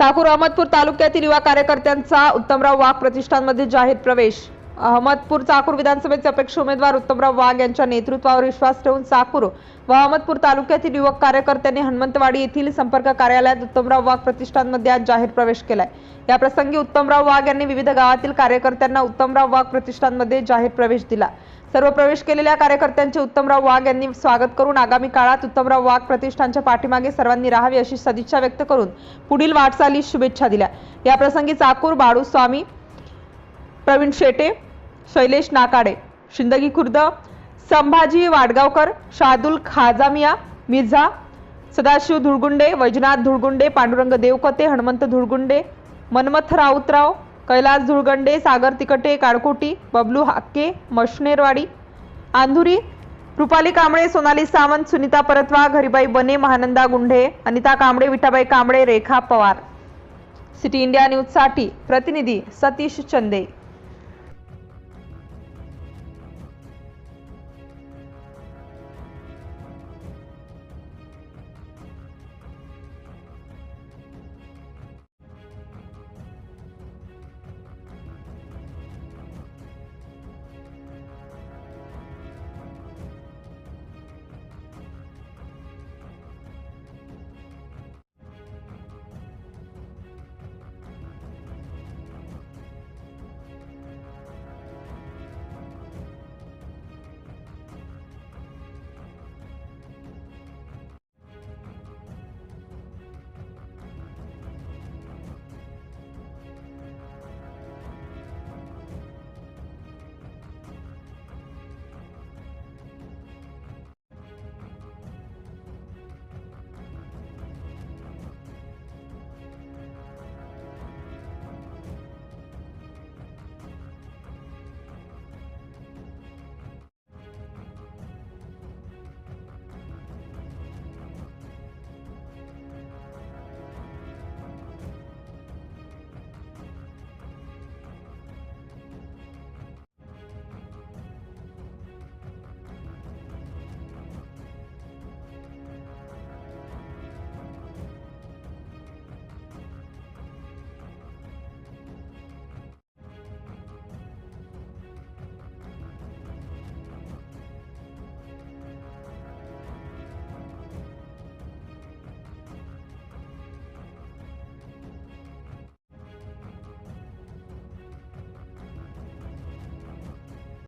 चाकूर अहमदपूर तालुक्यातील युवा कार्यकर्त्यांचा उत्तमराव वाघ प्रतिष्ठानमध्ये जाहीर प्रवेश. अहमदपूर चाकूर विधानसभेचे अपेक्ष उमेदवार उत्तमराव वाघ यांच्या नेतृत्वावर विश्वास ठेवून चाकूर व अहमदपूर तालुक्यातील युवक कार्यकर्त्यांनी हनुमंतवाडी येथील संपर्क कार्यालयात उत्तमराव वाघ प्रतिष्ठानमध्ये आज जाहीर प्रवेश केलाय. या प्रसंगी उत्तमराव वाघ यांनी विविध गावातील कार्यकर्त्यांना उत्तमराव वाघ प्रतिष्ठानमध्ये जाहीर प्रवेश दिला. सर्व प्रवेश केलेल्या कार्यकर्त्यांचे उत्तमराव वाघ यांनी स्वागत करून आगामी काळात उत्तमराव वाघ प्रतिष्ठानच्या पाठीमागे सर्वांनी राहावी अशी सदिच्छा व्यक्त करून पुढील वाटचालीस शुभेच्छा दिल्या. या प्रसंगी चाकूर बाळू स्वामी प्रवीण शेटे शैलेश नाकाडे शिंदगी खुर्द संभाजी वाडगावकर शादुल खाजामिया मिर्झा सदाशिव धुळगुंडे वैजनाथ धुळगुंडे पांडुरंग देवकते हनुमंत धुळगुंडे मनमथ राऊतराव कैलास धुळगंडे सागर तिकटे काळकोटी बबलू हाके मशनेरवाडी आंधुरी रुपाली कांबळे सोनाली सावंत सुनीता परतवा घरीबाई बने महानंदा गुंढे अनिता कांबळे विठाबाई कांबळे रेखा पवार. सिटी इंडिया न्यूजसाठी प्रतिनिधी सतीश चंदे.